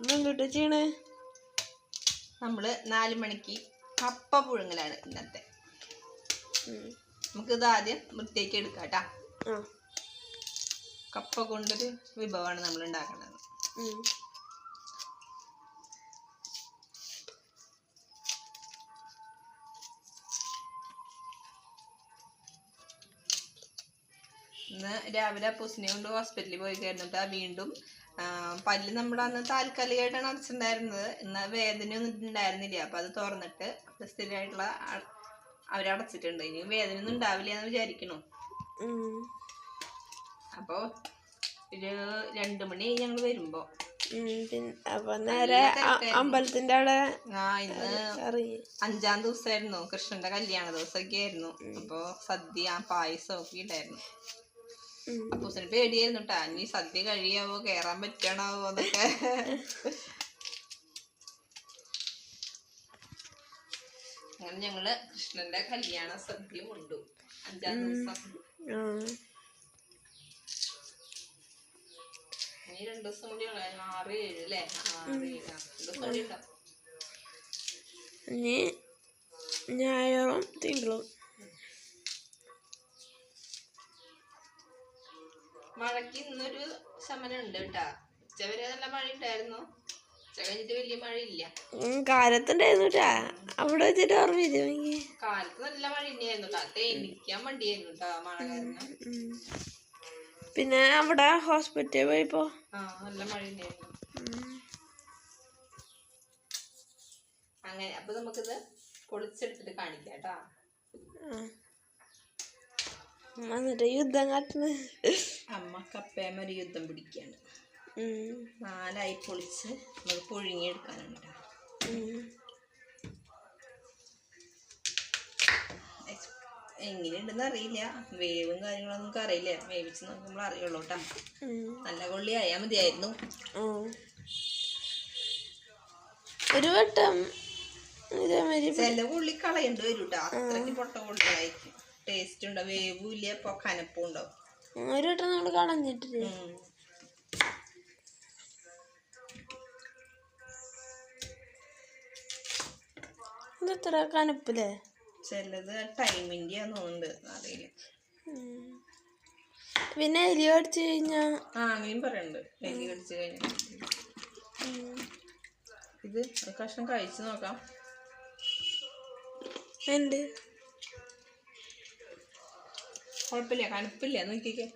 അമ്മ എന്തുട്ടാ ചെയ്യണേ? നമ്മൾ നാല് മണിക്ക് കപ്പ പുഴുങ്ങലാണ് ഇന്നത്തെ. നമുക്കിത് ആദ്യം വൃത്തിയാക്കി എടുക്കാം കേട്ടാ കപ്പ കൊണ്ടൊരു വിഭവമാണ് നമ്മൾ ഉണ്ടാക്കുന്നത്. ഇന്ന് രാവിലെ പൊസിനെ കൊണ്ട് ഹോസ്പിറ്റലിൽ പോയി കഴിഞ്ഞിട്ട് വീണ്ടും പല്ല് നമ്മുടെ അന്ന് താൽക്കാലികമായിട്ടാണ് അടച്ചിട്ടുണ്ടായിരുന്നത്. എന്നാൽ വേദന ഒന്നും ഉണ്ടായിരുന്നില്ല. അപ്പം അത് തുറന്നിട്ട് സ്ഥിരമായിട്ടുള്ള അവരടച്ചിട്ടുണ്ട് ഇനി വേദന ഒന്നും ഉണ്ടാവില്ല എന്ന് വിചാരിക്കണു. അപ്പോൾ ഒരു രണ്ട് മണി ഞങ്ങൾ വരുമ്പോൾ. അപ്പൊ നേരെ അമ്പലത്തിന്റെ അവിടെ ആ ഇന്ന് ഇറങ്ങി അഞ്ചാം ദിവസമായിരുന്നു കൃഷ്ണന്റെ കല്യാണ ദിവസമൊക്കെ ആയിരുന്നു അപ്പോൾ സദ്യ പായസം ഒക്കെ ഉണ്ടായിരുന്നു. അപ്പൂസിന് പേടിയായിരുന്നു കേട്ടാ ഇനി സദ്യ കഴിയാവോ? കേറാൻ പറ്റണാവോ എന്നൊക്കെ. അങ്ങനെ ഞങ്ങൾ കൃഷ്ണന്റെ കല്യാണ സദ്യ കൊണ്ടു. അഞ്ചാം ദിവസം. ആ. ഇനി രണ്ടു ദിവസം കൂടി ഉള്ളു ആറ് ഏഴ് അല്ലേ? ആറ് ഏഴ് രണ്ടു ദിവസം കൂടി ഉണ്ടാവും. ഞായറും തിങ്കളും. മഴയ്ക്ക് ഇന്നൊരു ശമനം ഉണ്ട് കേട്ടാ. ഉച്ചവരെ നല്ല മഴ ഉണ്ടായിരുന്നു ഉച്ച കഴിഞ്ഞിട്ട് വലിയ മഴയില്ല. കാലത്തുണ്ടായിരുന്നു കേട്ടാ അവിടെ വെച്ചിട്ട് എനിക്ക് കാലത്ത് നല്ല മഴ തന്നെയായിരുന്നു കേട്ടാ. തേനിക്കാൻ വണ്ടിയായിരുന്നു കേട്ടാ മഴ കാരണം. പിന്നെ അവിടെ ഹോസ്പിറ്റലിൽ പോയപ്പോ? ആ നല്ല മഴ ഉണ്ടായിരുന്നു. അങ്ങനെ അപ്പൊ നമുക്കിത് പൊളിച്ചെടുത്തിട്ട് കാണിക്കാം കേട്ടാ. എന്നിട്ട് യുദ്ധം കാട്ടുന്നു അമ്മ കപ്പേമ ഒരു യുദ്ധം പിടിക്കുകയാണ് നാലായി പൊളിച്ച് നമ്മൾ പുഴുങ്ങിയെടുക്കാനാണ് കേട്ടോ എങ്ങനെയുണ്ടെന്ന് അറിയില്ല. വേവും കാര്യങ്ങളൊന്നും നമുക്ക് അറിയില്ല. വേവിച്ച് നോക്കുമ്പോൾ അറിയുള്ളൂ കേട്ടോ നല്ല കൊള്ളി ആയാൽ മതിയായിരുന്നു. ഒരു വട്ടം ചില കൊള്ളി കളയേണ്ടി വരും കേട്ടോ അത്രയ്ക്ക് പൊട്ട കൊള്ളികളായിരിക്കും. ടേസ്റ്റ് ഉണ്ടാവും വേവും ഇല്ല ഇപ്പൊ കനപ്പും ഉണ്ടാവും ഒരു വട്ടം നമ്മൾ കളഞ്ഞിട്ടില്ലേ. ഇതെത്ര കനപ്പില്ലേ? ചിലത് ടൈമിന്റെ തോന്നുന്നുണ്ട് അറിയില്ല. പിന്നെ എലി കടിച്ചു കഴിഞ്ഞാ? ആ അങ്ങനെയും പറയുന്നുണ്ട് എലി കടിച്ചു കഴിഞ്ഞാൽ ഇത് കഷ്ണം കഴിച്ചു നോക്കാം. ഉണ്ട് കുഴപ്പമില്ല കണുപ്പില്ല നോക്കിക്കേ.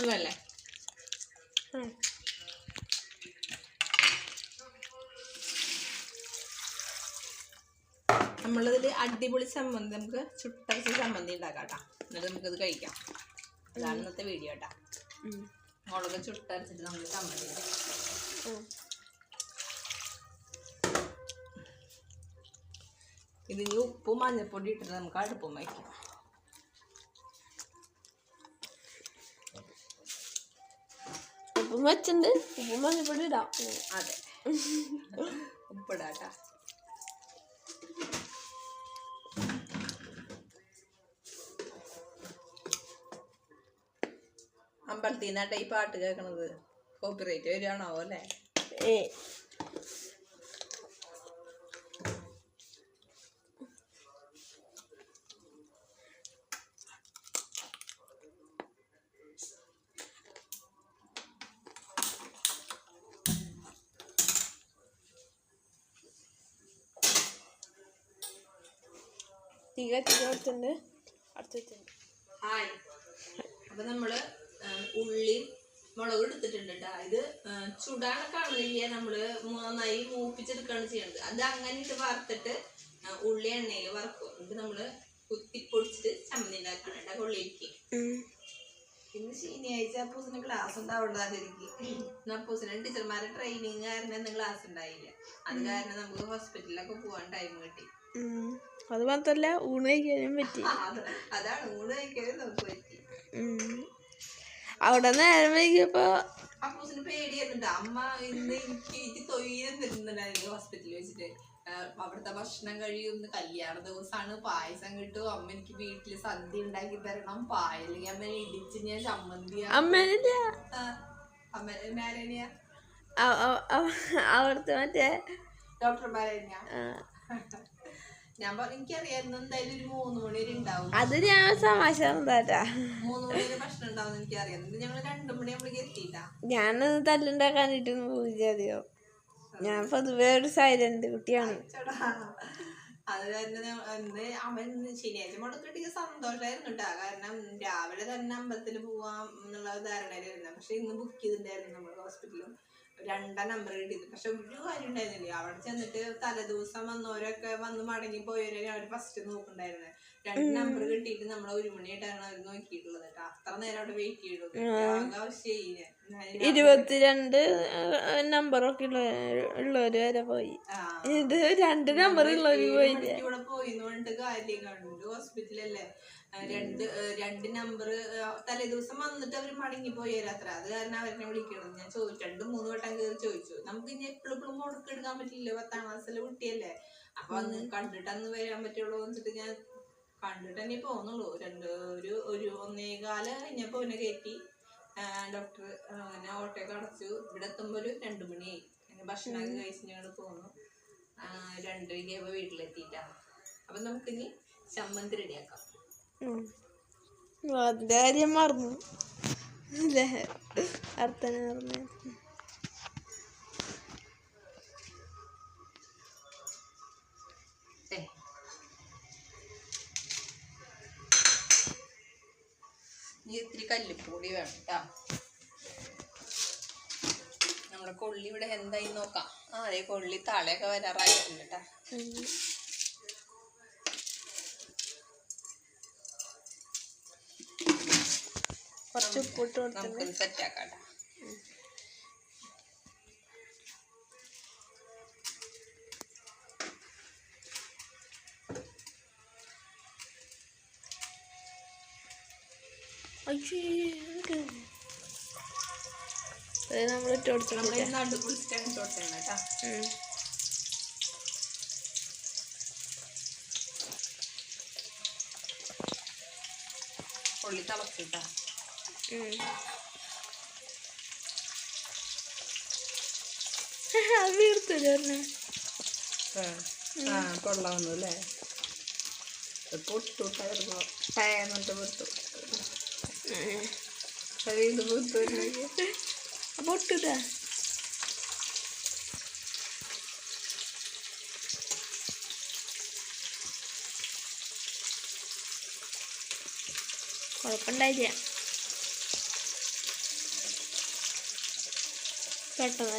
അതല്ലേ. നമ്മളിതിൽ അടിപൊളി ചമ്മന്തി നമുക്ക് ചുട്ടരച്ച ചമ്മന്തി ഉണ്ടാക്കാം കേട്ടോ എന്നിട്ട് നമുക്കിത് കഴിക്കാം. അതാണ് ഇന്നത്തെ വീഡിയോ കേട്ടോ. മുളക് ചുട്ടരച്ചിട്ട് നമുക്ക് ചമ്മന്തി ഇതിന് ഉപ്പും മഞ്ഞപ്പൊടി ഇട്ടിട്ട് നമുക്ക് അടുപ്പം വയ്ക്കാം. ഉപ്പും വെച്ചിട്ടുണ്ട്. ഉപ്പും മഞ്ഞപ്പൊടി ഇടാം. അതെ. ഉപ്പിടാട്ടാ. അമ്പലത്തിൽ നിന്നാട്ടെ ഈ പാട്ട് കേൾക്കണത്. കോപ്പിറൈറ്റ് വരികയാണോ അല്ലേ? ഏ. തീ കത്തിച്ച് കൊടുത്തിട്ടുണ്ട് അടുത്ത് ഹായ്. അപ്പൊ നമ്മൾ ഉള്ളി മുളക് എടുത്തിട്ടുണ്ട് കേട്ടോ ഇത് ആ, ചുടാനെ നമ്മൾ നമ്മൾ? നന്നായി മൂപ്പിച്ചെടുക്കുകയാണ് ചെയ്യേണ്ടത് അത് അങ്ങനെ ഇത് വറുത്തിട്ട് ഉള്ളി എണ്ണയിൽ വറക്കും. എന്നിട്ട് നമ്മൾ കുത്തിപ്പൊടിച്ചിട്ട് ചമ്മന്തി ഉണ്ടാക്കണം കേട്ടോ കൊള്ളിലേക്ക് പിന്നെ ഇന്ന് ശനിയാഴ്ച അപ്പൂസിന് ക്ലാസ് ഉണ്ടാവണ്ടാതിരിക്കും അപ്പൂസിന് ടീച്ചർമാരെ ട്രെയിനിങ് കാരണം ഇന്ന് ക്ലാസ് ഉണ്ടായില്ല. അത് കാരണം നമുക്ക് ഹോസ്പിറ്റലിലൊക്കെ പോകാൻ ടൈം കിട്ടി. അത് മാത്രല്ല ഊണ് കഴിക്കാനും പറ്റി. അതാണ് ഊണ് കഴിക്കാനും നമുക്ക് പറ്റി. ഉം. അവിടെ നേരം വൈകിയപ്പോ അപ്പൂസിന് അമ്മ ഇന്ന് എനിക്ക് എനിക്ക് തൊയ്യം തരുന്നുണ്ടായിരുന്നു ഹോസ്പിറ്റലിൽ വെച്ചിട്ട്. അവിടുത്തെ ഭക്ഷണം കഴിയുന്ന കല്യാണ ദിവസമാണ് പായസം കിട്ടും. അമ്മ എനിക്ക് വീട്ടിൽ സദ്യ ഉണ്ടാക്കി തരണം. പായല്ലെങ്കിൽ അമ്മ ഇടിച്ച് ഞാൻ ചമ്മന്തി അവിടുത്തെ മറ്റേ ഡോക്ടർ മാരനിയ ആ, ഞാൻ പറഞ്ഞു എനിക്കറിയായിരുന്നു എന്തായാലും ഒരു മൂന്ന് മണി വരെ ഉണ്ടാവും. അത് ഞാൻ എന്താട്ടാ മൂന്ന് മണി വരെ ഭക്ഷണം ഉണ്ടാവും എനിക്കറിയാം. ഞങ്ങൾ രണ്ടു മണി ഞാനൊന്ന് ഞാൻ പൊതുവേ ഒരു സൈലന്റ് കുട്ടിയാണ്. ചേട്ടാ അത് തന്നെ ഞാൻ- അന്ന് അവൻ ശനിയാഴ്ച മുടക്കിട്ടിക്ക് സന്തോഷമായിരുന്നു കേട്ടാ. കാരണം രാവിലെ തന്നെ അമ്പലത്തിൽ പോവാം എന്നുള്ള ധാരണയിലായിരുന്നു. പക്ഷെ ഇന്ന് ബുക്ക് ചെയ്തിട്ടുണ്ടായിരുന്നു നമ്മൾ ഹോസ്പിറ്റലിലും രണ്ടാം നമ്പർ കിട്ടിയത്. പക്ഷെ ഒരു കാര്യം ഉണ്ടായിരുന്നില്ല? അവിടെ ചെന്നിട്ട് തലേദിവസം വന്നവരൊക്കെ വന്ന് മടങ്ങി പോയവരെ അവർ ഫസ്റ്റ് നോക്കണ്ടായിരുന്നെ രണ്ട് നമ്പർ കിട്ടിയിട്ട് നമ്മൾ ഒരു മണിയായിട്ടാണ് അവർ നോക്കിയിട്ടുള്ളത് കേട്ടോ. അത്ര നേരം അവിടെ വെയിറ്റ് ചെയ്തു ഇരുപത്തിരണ്ട് നമ്പറൊക്കെ ഉള്ള ഉള്ളവര് വരെ പോയി. ഇത് രണ്ട് നമ്പർ ഉള്ളവര് പോയി. ഇവിടെ പോയി പറഞ്ഞിട്ട് കാര്യം കണ്ടു ഹോസ്പിറ്റലല്ലേ രണ്ട് രണ്ട് നമ്പർ തലേ ദിവസം വന്നിട്ട് അവർ മടങ്ങി അത്ര. അത് കാരണം അവരെന്നെ വിളിക്കണം. ഞാൻ ചോദിച്ചു രണ്ട് മൂന്ന് വട്ടം കയറി ചോദിച്ചു. നമുക്ക് ഇനി എപ്പോഴും എപ്പോഴും മുടക്കം എടുക്കാൻ പറ്റില്ല പത്താം ക്ലാസ്സിലെ കുട്ടിയല്ലേ? അപ്പൊ അന്ന് കണ്ടിട്ട് അന്ന് വരാൻ പറ്റുള്ളൂ വെച്ചിട്ട് ഞാൻ കണ്ടിട്ട് തന്നെ പോകുന്നുള്ളൂ രണ്ട് ഒരു ഒരു ഒന്നേകാൽ കഴിഞ്ഞപ്പോ അവനെ കയറ്റി. ഡോക്ടർ അങ്ങനെ ഓട്ടോയൊക്കെ അടച്ചു. ഇവിടെ എത്തുമ്പോൾ ഒരു രണ്ടു മണിയായി. അങ്ങനെ ഭക്ഷണമൊക്കെ കഴിച്ച് ഞങ്ങൾ പോന്നു. രണ്ടരയ്ക്ക് രണ്ടരയ്ക്കായപ്പോ വീട്ടിലെത്തിയിട്ടാ. അപ്പൊ നമുക്കിനി ചമ്മന്തി റെഡിയാക്കാം. ഉം. അതിന്റെ കാര്യം മറന്നു. അല്ലേ? അർത്ഥന. ഇനി ഇത്തിരി കല്ലിപ്പൊടി വേണം കേട്ടാ നമ്മുടെ കൊള്ളി ഇവിടെ എന്തായി നോക്കാം. ആ അതെ കൊള്ളി തളയൊക്കെ വരാറായിട്ടുണ്ട് കേട്ടാ കുറച്ച് ഉപ്പിട്ട് കൊടുത്തിട്ട് സെറ്റ് ആക്കാം ട്ടാ. നമ്മൾ ഇട്ട് കൊടുത്തിട്ട് ഉള്ളി തിളച്ചിട്ടാ കൊള്ളാവുന്നു അല്ലേ? പൊട്ടു. ഇത് പൊട്ടു. ഇട്ടിട്ടാ കുഴപ്പമുണ്ടായില്ല പെട്ടെന്ന്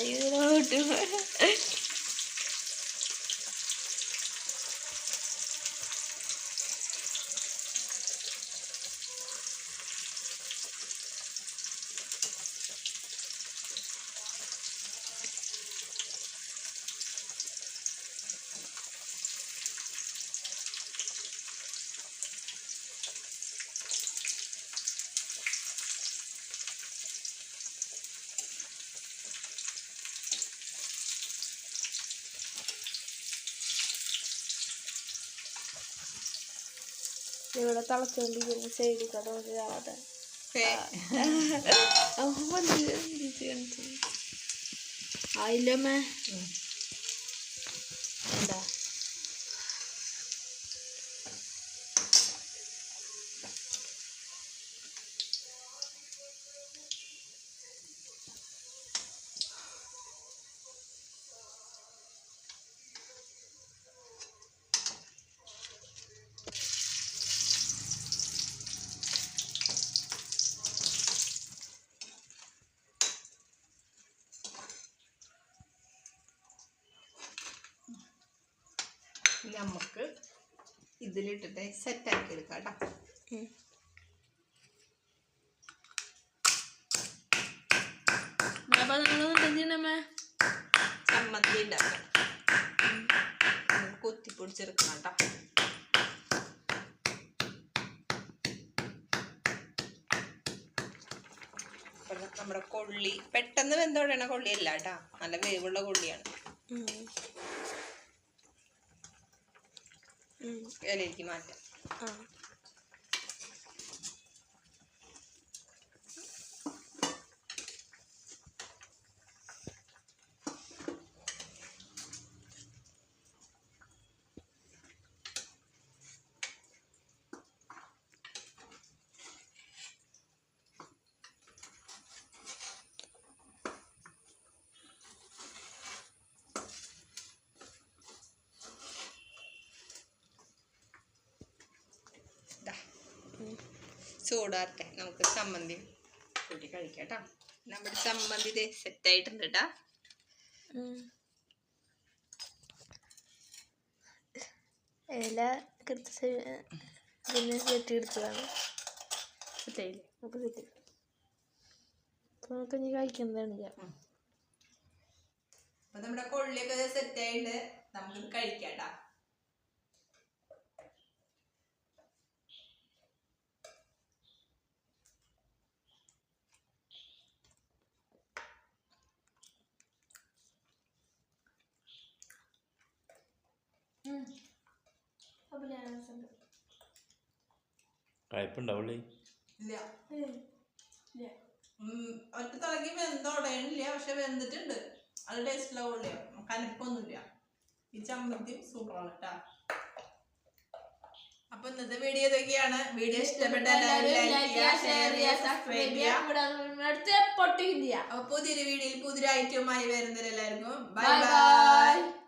ഇവിടെ തളച്ചുകൊണ്ടിരിക്കുന്ന സൈഡിൽ കഥ ഒരാളെ ആയില്ലമ്മേ എന്താ നമുക്ക് ഇതിലിട്ടിട്ട് സെറ്റാക്കി എടുക്കാം കേട്ടോ. ഉം. അപ്പൊ നിങ്ങൾ ചെയ്യണമ്മേ ചമ്മന്തി ഉണ്ടാക്കണം. കൊത്തി പൊടിച്ചെടുക്കണം കേട്ടോ. അപ്പോൾ നമ്മുടെ കൊള്ളി പെട്ടെന്ന് വെന്തോടെയാണ് കൊള്ളിയല്ല കേട്ടാ. നല്ല വേവുള്ള കൊള്ളിയാണ്. ഇലയിലേക്ക് മാറ്റാം. ചൂടാറട്ടെ. നമുക്ക് ചമ്മന്തി കൂട്ടി കഴിക്കാം കേട്ടോ നമ്മുടെ ചമ്മന്തി ഇത് സെറ്റ് ആയിട്ടുണ്ട് കേട്ടാ ഇല കെടുത്ത് പിന്നെ കെട്ടിയെടുത്തതാണ് സെറ്റ് ആയില്ലേ അപ്പോൾ കിട്ടി അപ്പോൾ നമുക്ക് ഇനി കഴിക്കുന്നതാണ് ഞാൻ അപ്പൊ നമ്മുടെ കൊള്ളിയൊക്കെ സെറ്റ് ആയിട്ട് നമുക്കിത് കഴിക്കാം കേട്ടാ കയ്പുണ്ടാവുള്ളേ ഇല്ല. ഉം, ഒറ്റ തിളങ്ങി വെന്തോടയണില്ല പക്ഷെ വെന്തിട്ടുണ്ട്. അത് ടേസ്റ്റില്ല കൊള്ളിയ കനപ്പൊന്നുമില്ല. ഈ ചമ്മന്തി സൂപ്പറാണ് കേട്ടാ അപ്പൊ ഇന്നത്തെ വീഡിയോ ഇതൊക്കെയാണ്. വീഡിയോ ഇഷ്ടപ്പെട്ട പുതിയൊരു വീഡിയോയിൽ പുതിയൊരു ഐറ്റവുമായി വരുന്നവരെല്ലാവർക്കും. Bye bye